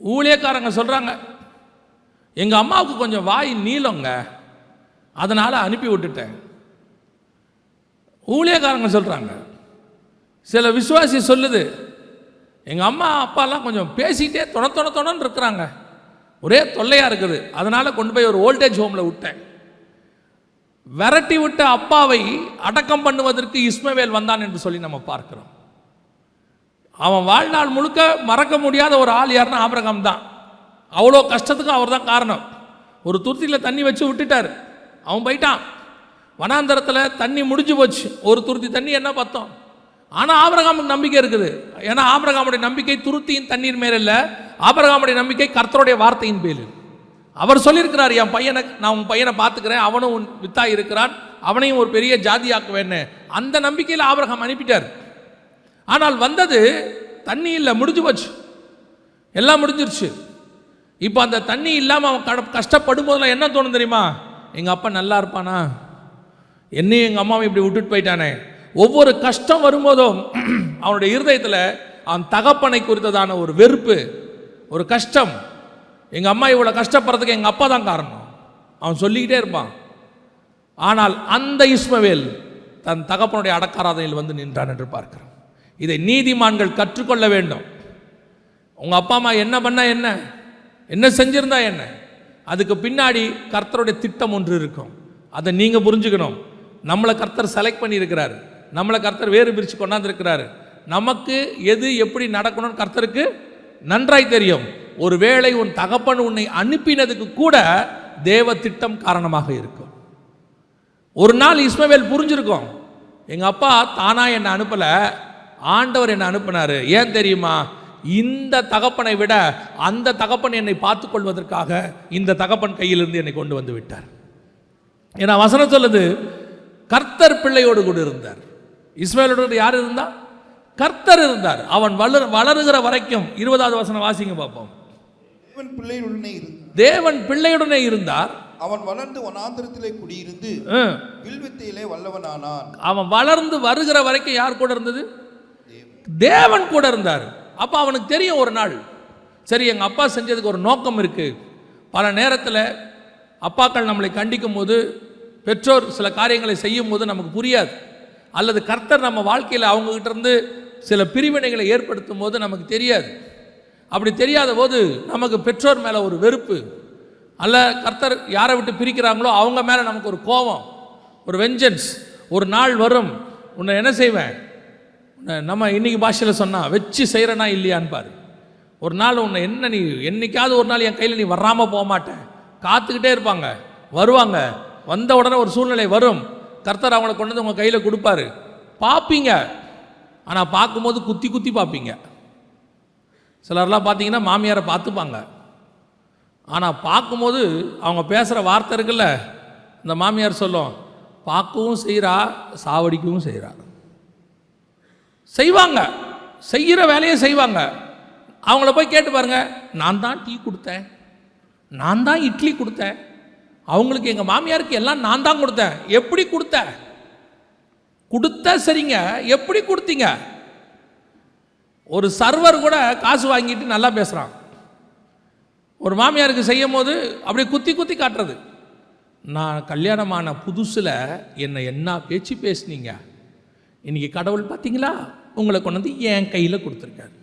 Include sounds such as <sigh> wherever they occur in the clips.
ஊழியக்காரங்க சொல்கிறாங்க எங்கள் அம்மாவுக்கு கொஞ்சம் வாய் நீளங்க அதனால் அனுப்பி விட்டுட்டேன். ஊழியக்காரங்க சொல்கிறாங்க சில விசுவாசி சொல்லுது எங்கள் அம்மா அப்பாலாம் கொஞ்சம் பேசிக்கிட்டே தொண தொண தொணன்னு இருக்கிறாங்க. ஒரே தொல்லையாக இருக்குது. அதனால் கொண்டு போய் ஒரு ஓல்டேஜ் ஹோமில் விட்டேன். விரட்டி விட்ட அப்பாவை அடக்கம் பண்ணுவதற்கு இஸ்மவேல் வந்தான் என்று சொல்லி நம்ம பார்க்கிறோம். அவன் வாழ்நாள் முழுக்க மறக்க முடியாத ஒரு ஆள் யாருன்னா ஆபிரகாம் தான். அவ்வளோ கஷ்டத்துக்கு அவர் தான் காரணம். ஒரு துருத்தியில் தண்ணி வச்சு விட்டுட்டார். அவன் போயிட்டான். வனாந்தரத்தில் தண்ணி முடிஞ்சு போச்சு. ஒரு துருத்தி தண்ணி என்ன பார்த்தோம் ஆனால் ஆபரகாமுக்கு நம்பிக்கை இருக்குது. ஏன்னா ஆபரகாமுடைய நம்பிக்கை துருத்தியின் தண்ணீர் மேலே இல்லை. ஆபரகாமுடைய நம்பிக்கை கர்த்தருடைய வார்த்தையின் பேர் அவர் சொல்லியிருக்கிறார் என் பையனை நான் உன் பையனை பார்த்துக்கிறேன். அவனும் உன் வித்தாய் இருக்கிறான். அவனையும் ஒரு பெரிய ஜாதியாக்குவேன்னு. அந்த நம்பிக்கையில் ஆபரகம் அனுப்பிட்டார். ஆனால் வந்தது தண்ணி இல்லை முடிஞ்சு போச்சு. எல்லாம் முடிஞ்சிருச்சு. இப்போ அந்த தண்ணி இல்லாமல் அவன் கட கஷ்டப்படும் போதெல்லாம் என்ன தோணும் தெரியுமா? எங்கள் அப்பா நல்லா இருப்பானா? என்னையும் எங்கள் அம்மாவை இப்படி விட்டுட்டு போயிட்டானே. ஒவ்வொரு கஷ்டம் வரும்போதும் <clears throat> அவனுடைய இருதயத்தில் அவன் தகப்பனை குறித்ததான ஒரு வெறுப்பு ஒரு கஷ்டம். எங்கள் அம்மா இவ்வளோ கஷ்டப்படுறதுக்கு எங்கள் அப்பா தான் காரணம். அவன் சொல்லிக்கிட்டே இருப்பான். ஆனால் அந்த இஸ்மவேல் தன் தகப்பனுடைய அடக்காராதையில் வந்து நின்றான் என்று பார்க்கிறான் இதை நீதிமான்கள் கற்றுக்கொள்ள வேண்டும். உங்கள் அப்பா அம்மா என்ன பண்ணால் என்ன? என்ன செஞ்சிருந்தா என்ன? அதுக்கு பின்னாடி கர்த்தருடைய திட்டம் ஒன்று இருக்கும். அதை நீங்கள் புரிஞ்சுக்கணும். நம்மளை கர்த்தர் செலக்ட் பண்ணியிருக்கிறார். நம்மளை கர்த்தர் வேறு பிரித்து கொண்டாந்துருக்கிறாரு. நமக்கு எது எப்படி நடக்கணும்னு கர்த்தருக்கு நன்றாய் தெரியும். ஒருவேளை உன் தகப்பன் உன்னை அனுப்பினதுக்கு கூட தேவ திட்டம் காரணமாக இருக்கும். ஒரு நாள் இஸ்மவேல் புரிஞ்சிருக்கோம். எங்கள் அப்பா தானா என்னை அனுப்பலை. ஆண்டவர் என்னை அனுப்பினாரு. ஏன் தெரியுமா? இந்த தகப்பனை விட அந்த தகப்பன் என்னை பார்த்து கொள்வதற்காக இந்த தகப்பன் கையிலிருந்து என்னை கொண்டு வந்து விட்டார். ஏன்னா வசனம் சொல்லுது கர்த்தர் பிள்ளையோடு கூட இருந்தார். இஸ்மேலோடு யார் இருந்தா? கர்த்தர் இருந்தார். அவன் வளர வளருகிற வரைக்கும் இருபதாவது வசனம் வாசிங்க பார்ப்போம். தேவன் பிள்ளையுடனே இருந்தான் தேவன் பிள்ளையுடனே இருந்தார். அவன் வளர்ந்து வனாந்திரத்திலே குடியிருந்து. வில்வித்தையிலே வல்லவனானான். அவன் வளர்ந்து வருகிற வரைக்கும் யார் கூட இருந்தது? தேவன் கூட இருந்தார். அப்போ அவனுக்கு தெரியும் ஒரு நாள். சரி எங்கள் அப்பா செஞ்சதுக்கு ஒரு நோக்கம் இருக்குது பல நேரத்தில் அப்பாக்கள் நம்மளை கண்டிக்கும் போது பெற்றோர் சில காரியங்களை செய்யும் போது நமக்கு புரியாது. அல்லது கர்த்தர் நம்ம வாழ்க்கையில் அவங்ககிட்ட இருந்து சில பிரிவினைகளை ஏற்படுத்தும் போது நமக்கு தெரியாது. அப்படி தெரியாத போது நமக்கு பெற்றோர் மேலே ஒரு வெறுப்பு. அல்ல கர்த்தர் யாரை விட்டு பிரிக்கிறாங்களோ அவங்க மேலே நமக்கு ஒரு கோபம் ஒரு வெஞ்சன்ஸ் ஒரு நாள் வரும். உன்னை என்ன செய்வேன்? நம்ம இன்னைக்கு பாஷையில் சொன்னால் வச்சு செய்கிறனா இல்லையான்னு பாரு. ஒரு நாள் உன்னை என்ன நீ என்னைக்காவது ஒரு நாள் என் கையில் நீ வராமல் போக மாட்டேன். காத்துக்கிட்டே இருப்பாங்க. வருவாங்க. வந்த உடனே ஒரு சூழ்நிலை வரும். கர்த்தர் அவங்கள கொண்டு வந்து உங்கள் கையில் கொடுப்பாரு. பார்ப்பீங்க ஆனால் பார்க்கும்போது குத்தி குத்தி பார்ப்பீங்க சிலர்லாம் பார்த்தீங்கன்னா மாமியாரை பார்த்துப்பாங்க. ஆனால் பார்க்கும்போது அவங்க பேசுகிற வார்த்தை இருக்குல்ல இந்த மாமியார் சொல்லும் பார்க்கவும் செய்கிறா சாவடிக்கவும் செய்கிறா செய்வாங்க. செய்கிற வேலையை செய்வாங்க. அவங்கள போய் கேட்டு பாருங்கள் நான் தான் டீ கொடுத்தேன். நான் தான் இட்லி கொடுத்தேன். அவங்களுக்கு எங்கள் மாமியாருக்கு எல்லாம் நான் தான் கொடுத்தேன். எப்படி கொடுத்தேன் கொடுத்த சரிங்க. எப்படி கொடுத்தீங்க? ஒரு சர்வர் கூட காசு வாங்கிட்டு நல்லா பேசுகிறான் ஒரு மாமியாருக்கு செய்யும் போது அப்படியே குத்தி குத்தி காட்டுறது. நான் கல்யாணமான புதுசில் என்னை என்ன பேச்சு பேசுனீங்க? இன்றைக்கி கடவுள் பார்த்தீங்களா உங்களை கொண்டு வந்து என் கையில் கொடுத்துருக்காரு.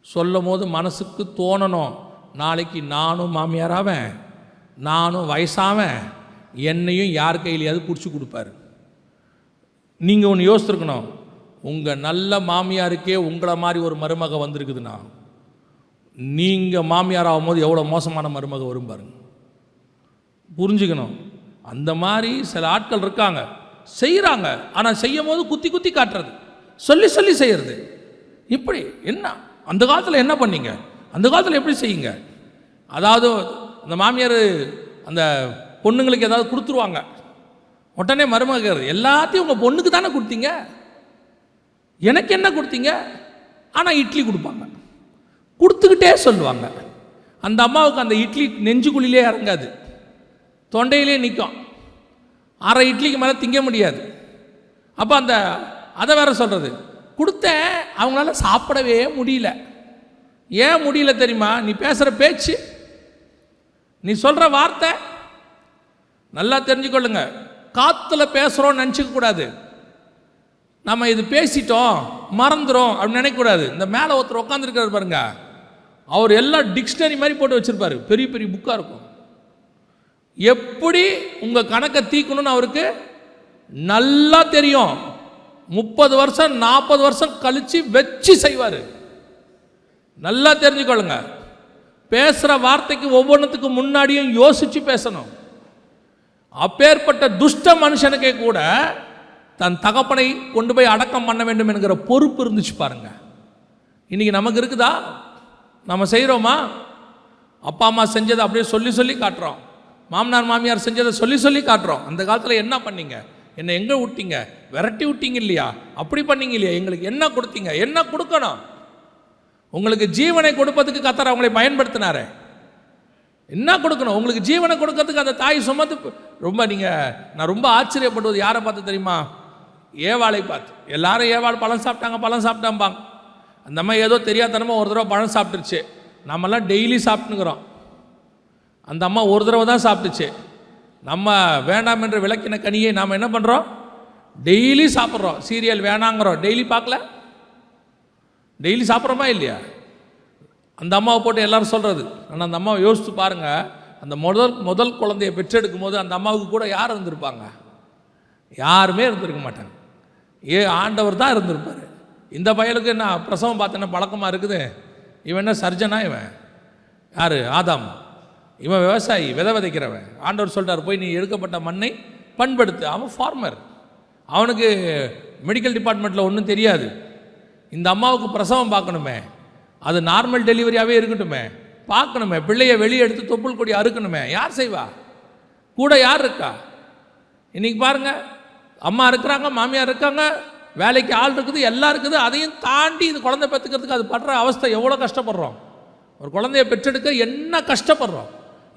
சொல்லும் போது மனசுக்கு தோணணும். நாளைக்கு நானும் மாமியாராவேன். நானும் வயசாவேன். என்னையும் யார் கையிலையாவது பிடிச்சி கொடுப்பாரு. நீங்கள் ஒன்று யோசிச்சிருக்கணும். உங்கள் நல்ல மாமியாருக்கே உங்களை மாதிரி ஒரு மருமக வந்திருக்குதுன்னா நீங்கள் மாமியார் ஆகும்போது எவ்வளோ மோசமான மருமக வரும் பாருங்க. புரிஞ்சுக்கணும். அந்த மாதிரி சில ஆட்கள் இருக்காங்க. செய்கிறாங்க ஆனால் செய்யும் போது குத்தி குத்தி காட்டுறது. சொல்லி சொல்லி செய்கிறது இப்படி என்ன? அந்த காலத்தில் என்ன பண்ணீங்க? அந்த காலத்தில் எப்படி செய்யுங்க? அதாவது அந்த மாமியார் அந்த பொண்ணுங்களுக்கு ஏதாவது கொடுத்துருவாங்க. உடனே மருமக எல்லாத்தையும் உங்கள் பொண்ணுக்கு தானே கொடுத்தீங்க? எனக்கு என்ன கொடுத்தீங்க? ஆனால் இட்லி கொடுப்பாங்க. கொடுத்துக்கிட்டே சொல்லுவாங்க. அந்த அம்மாவுக்கு அந்த இட்லி நெஞ்சுக்குழிலே இறங்காது. தொண்டையிலே நிற்கும் அரை இட்லிக்கு மேலே திங்க முடியாது. அப்போ அந்த அதை வேற சொல்கிறது கொடுத்தேன் அவங்களால சாப்பிடவே முடியல. ஏன் முடியல தெரியுமா? நீ பேசுகிற பேச்சு நீ சொல்கிற வார்த்தை நல்லா தெரிஞ்சுக்கொள்ளுங்க. காற்றுல பேசுகிறோன்னு நினச்சிக்க கூடாது. நம்ம இது பேசிட்டோம் மறந்துடும் அப்படின்னு நினைக்கக்கூடாது இந்த மேலே ஒருத்தர் உட்காந்துருக்காரு பாருங்க. அவர் எல்லாம் டிக்ஷனரி மாதிரி போட்டு வச்சிருப்பாரு. பெரிய பெரிய புக்காக இருக்கும். எப்படி உங்கள் கணக்கை தீக்கணும்னு அவருக்கு நல்லா தெரியும். முப்பது வருஷம் நாற்பது வருஷம் கழித்து வச்சு செய்வார். நல்லா தெரிஞ்சுக்கொள்ளுங்க பேசுகிற வார்த்தைக்கு ஒவ்வொன்றுத்துக்கு முன்னாடியும் யோசித்து பேசணும். அப்பேற்பட்ட துஷ்ட மனுஷனுக்கே கூட தன் தகப்பனை கொண்டு போய் அடக்கம் பண்ண வேண்டும் என்கிற பொறுப்பு இருந்துச்சு பாருங்க. இன்னைக்கு நமக்கு இருக்குதா? நம்ம செய்கிறோமா அப்பா அம்மா செஞ்சதை அப்படியே சொல்லி சொல்லி காட்டுறோம். மாமனார் மாமியார் செஞ்சதை சொல்லி சொல்லி காட்டுறோம். அந்த காலத்தில் என்ன பண்ணீங்க? என்னை எங்கே விட்டீங்க? விரட்டி விட்டீங்க இல்லையா? அப்படி பண்ணீங்க இல்லையா? எங்களுக்கு என்ன கொடுத்தீங்க? என்ன கொடுக்கணும்? உங்களுக்கு ஜீவனை கொடுப்பதுக்கு கத்தர் அவங்களை பயன்படுத்தினாரே. என்ன கொடுக்கணும்? உங்களுக்கு ஜீவனை கொடுக்கறதுக்கு அந்த தாய் சுமந்து ரொம்ப நீங்கள் நான் ரொம்ப ஆச்சரியப்படுவது யாரை பார்த்து தெரியுமா? ஏவாளை பார்த்து. எல்லாரும் ஏவாள் பழம் சாப்பிட்டாங்க பழம் சாப்பிட்டாம்பாங்க. அந்த அம்மா ஏதோ தெரியாதனமாக ஒரு தடவை பழம் சாப்பிட்டுருச்சு. நம்மெல்லாம் டெய்லி சாப்பிட்டுங்கிறோம் அந்த அம்மா ஒரு தடவை தான் சாப்பிட்டுச்சு. நம்ம வேண்டாம் என்று விளக்கின கனியை நாம் என்ன பண்ணுறோம் டெய்லி சாப்பிட்றோம். சீரியல் வேணாங்கிறோம். டெய்லி பார்க்கல? டெய்லி சாப்பிட்றோமா இல்லையா? அந்த அம்மாவை போட்டு எல்லாரும் சொல்கிறது ஆனால் அந்த அம்மாவை யோசித்து பாருங்கள் அந்த முதல் முதல் குழந்தையை பெற்றெடுக்கும் போது அந்த அம்மாவுக்கு கூட யார் இருந்திருப்பாங்க? யாருமே இருந்திருக்க மாட்டாங்க. ஏ ஆண்டவர் தான் இருந்திருப்பார். இந்த பயலுக்கு என்ன பிரசவம் பார்த்தேன்னா பழக்கமாக இருக்குது? இவன் என்ன சர்ஜனா இவன்? யார்? ஆதாம். இவன் விவசாயி விதை விதைக்கிறவன். ஆண்டவர் சொல்கிறார் போய் நீ எடுக்கப்பட்ட மண்ணை பண்படுத்து. அவன் ஃபார்மர் அவனுக்கு மெடிக்கல் டிபார்ட்மெண்ட்டில் ஒன்றும் தெரியாது. இந்த அம்மாவுக்கு பிரசவம் பார்க்கணுமே. அது நார்மல் டெலிவரியாகவே இருக்கட்டுமே. பார்க்கணுமே. பிள்ளையை வெளியே எடுத்து தொப்புள் கொடி அறுக்கணுமே. யார் செய்வா? கூட யார் இருக்கா? இன்னைக்கு பாருங்கள் அம்மா இருக்கிறாங்க மாமியார் இருக்காங்க. வேலைக்கு ஆள் இருக்குது எல்லாம் இருக்குது. அதையும் தாண்டி இது குழந்தை பெற்றுக்கிறதுக்கு அது படுற அவஸ்தை எவ்வளோ கஷ்டப்படுறோம்? ஒரு குழந்தைய பெற்றெடுக்க என்ன கஷ்டப்படுறோம்?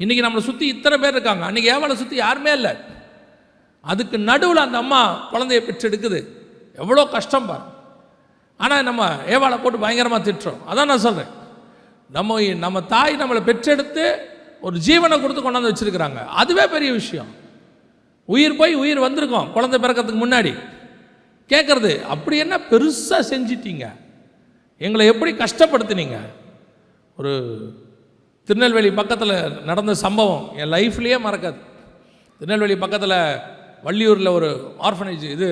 இன்றைக்கி நம்மளை சுற்றி இத்தனை பேர் இருக்காங்க. அன்றைக்கி ஏவாலை சுற்றி யாருமே இல்லை. அதுக்கு நடுவில் அந்த அம்மா குழந்தைய பெற்றெடுக்குது. எவ்வளோ கஷ்டம் பாரு ஆனால் நம்ம ஏவாளை போட்டு பயங்கரமாக திட்டுறோம். அதான் நான் சொல்கிறேன் நம்ம நம்ம தாய் நம்மளை பெற்றெடுத்து ஒரு ஜீவனை கொடுத்து கொண்டாந்து வச்சுருக்கிறாங்க. அதுவே பெரிய விஷயம். உயிர் போய் உயிர் வந்திருக்கோம். குழந்தை பிறக்கிறதுக்கு முன்னாடி. கேட்குறது அப்படி என்ன பெருசாக செஞ்சிட்டீங்க? எங்களை எப்படி கஷ்டப்படுத்துனீங்க? ஒரு திருநெல்வேலி பக்கத்தில் நடந்த சம்பவம் என் லைஃப்லேயே மறக்காது. திருநெல்வேலி பக்கத்தில் வள்ளியூரில் ஒரு ஆர்ஃபனேஜ் இது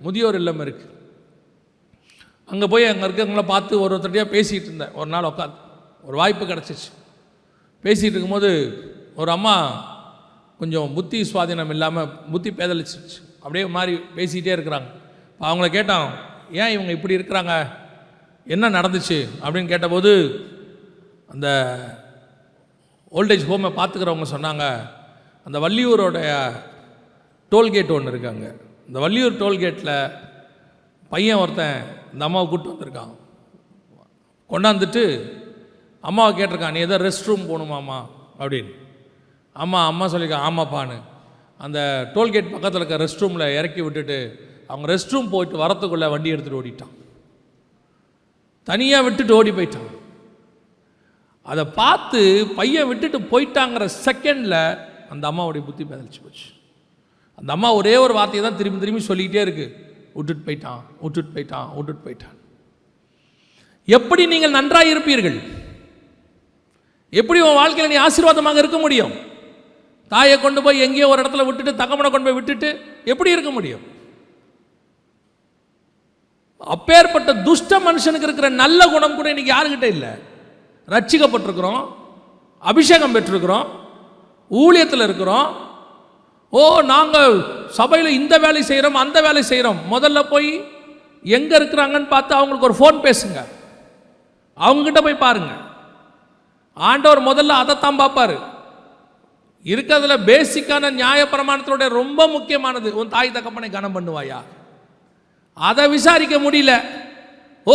முதியோர் இல்லம் இருக்குது அங்கே போய் அங்கே இருக்கிறவங்கள பார்த்து ஒரு ஒருத்தரையாக பேசிகிட்டு இருந்தேன். ஒரு நாள் உட்காந்து ஒரு வாய்ப்பு கிடச்சிச்சு. பேசிகிட்டு இருக்கும்போது ஒரு அம்மா கொஞ்சம் புத்தி சுவாதீனம் இல்லாமல் புத்தி பேதலிச்சிருச்சு. அப்படியே மாதிரி பேசிக்கிட்டே இருக்கிறாங்க. இப்போ அவங்கள கேட்டான் ஏன் இவங்க இப்படி இருக்கிறாங்க? என்ன நடந்துச்சு? அப்படின்னு கேட்டபோது அந்த ஓல்டேஜ் ஹோமை பார்த்துக்கிறவங்க சொன்னாங்க. அந்த வள்ளியூரோடைய டோல்கேட் ஒன்று இருக்காங்க இந்த வள்ளியூர் டோல்கேட்டில் பையன் ஒருத்தன் இந்த அம்மாவை கூப்பிட்டு வந்திருக்கான். கொண்டாந்துட்டு அம்மாவை கேட்டிருக்கான் நீ எதோ ரெஸ்ட் ரூம் போகணுமாம்மா அப்படின்னு. அம்மா அம்மா சொல்லியிருக்கான் ஆமாப்பான்னு. அந்த டோல்கேட் பக்கத்தில் இருக்க ரெஸ்ட் ரூமில் இறக்கி விட்டுட்டு அவங்க ரெஸ்ட் ரூம் போயிட்டு வரத்துக்குள்ளே வண்டி எடுத்துகிட்டு ஓடிட்டான். தனியாக விட்டுட்டு ஓடி போயிட்டான். அதை பார்த்து பையன் விட்டுட்டு போயிட்டாங்கிற செகண்டில் அந்த அம்மாவுடைய புத்தி பதிலிச்சு போச்சு. அந்த அம்மா ஒரே ஒரு வார்த்தையை தான் திரும்பி திரும்பி சொல்லிக்கிட்டே இருக்கு. விட்டுட்டு போயிட்டான் விட்டுட்டு போயிட்டான் விட்டுட்டு போயிட்டான். எப்படி நீங்கள் நன்றாக இருப்பீர்கள்? எப்படி உன் வாழ்க்கையில் நீ ஆசீர்வாதமாக இருக்க முடியும்? தாயை கொண்டு போய் எங்கேயோ ஒரு இடத்துல விட்டுட்டு தகமனை கொண்டு போய் விட்டுட்டு எப்படி இருக்க முடியும்? அப்பேற்பட்ட துஷ்ட மனுஷனுக்கு இருக்கிற நல்ல குணம் கூட இன்னைக்கு யாருக்கிட்ட இல்லை? ரட்சிக்கப்பட்டிருக்கிறோம் அபிஷேகம் பெற்றிருக்கிறோம் ஊழியத்தில் இருக்கிறோம். ஓ நாங்கள் சபையில் இந்த வேலை செய்கிறோம் அந்த வேலை செய்கிறோம் முதல்ல போய் எங்கே இருக்கிறாங்கன்னு பார்த்து அவங்களுக்கு ஒரு ஃபோன் பேசுங்க. அவங்ககிட்ட போய் பாருங்கள் ஆண்டவர் முதல்ல அதைத்தான் பார்ப்பார். இருக்கிறதுல பேசிக்கான நியாய பிரமாணத்தினுடைய ரொம்ப முக்கியமானது உன் தாய் தகப்பனை கனம் பண்ணுவாயா? அதை விசாரிக்க முடியல. ஓ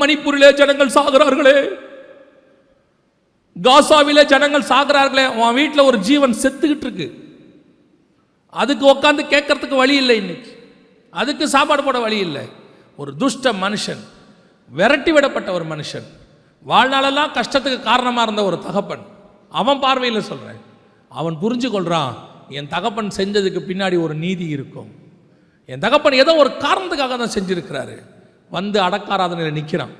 மணிப்பூரிலே ஜனங்கள் சாகுறார்களே. காசாவிலே ஜனங்கள் சாகிறார்களே உன் வீட்டில் ஒரு ஜீவன் செத்துக்கிட்டு இருக்கு. அதுக்கு உட்காந்து கேட்கறதுக்கு வழி இல்லை இன்னைக்கு. அதுக்கு சாப்பாடு போட வழி இல்லை. ஒரு துஷ்ட மனுஷன் விரட்டி விடப்பட்ட ஒரு மனுஷன் வாழ்நாளெல்லாம் கஷ்டத்துக்கு காரணமாக இருந்த ஒரு தகப்பன். அவன் பார்வையில் சொல்கிறேன் அவன் புரிஞ்சு கொள்கிறான் என் தகப்பன் செஞ்சதுக்கு பின்னாடி ஒரு நீதி இருக்கும். என் தகப்பன் ஏதோ ஒரு காரணத்துக்காக தான் செஞ்சுருக்கிறாரு. வந்து அடக்காராதனையில் நிற்கிறான்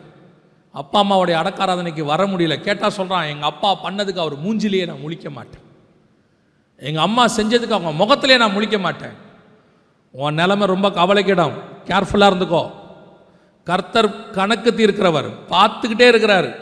அப்பா அம்மாவுடைய அடக்காராதனைக்கு வர முடியல. கேட்டால் சொல்கிறான் எங்கள் அப்பா பண்ணதுக்கு அவர் மூஞ்சிலேயே நான் முழிக்க மாட்டேன். எங்கள் அம்மா செஞ்சதுக்கு அவங்க முகத்திலே நான் முழிக்க மாட்டேன். உன் நிலைமை ரொம்ப கவலைக்கிடம். கேர்ஃபுல்லாக இருந்துக்கோ. கர்த்தர் கணக்கு தீர்க்கிறவர். பார்த்துக்கிட்டே இருக்கிறாரு.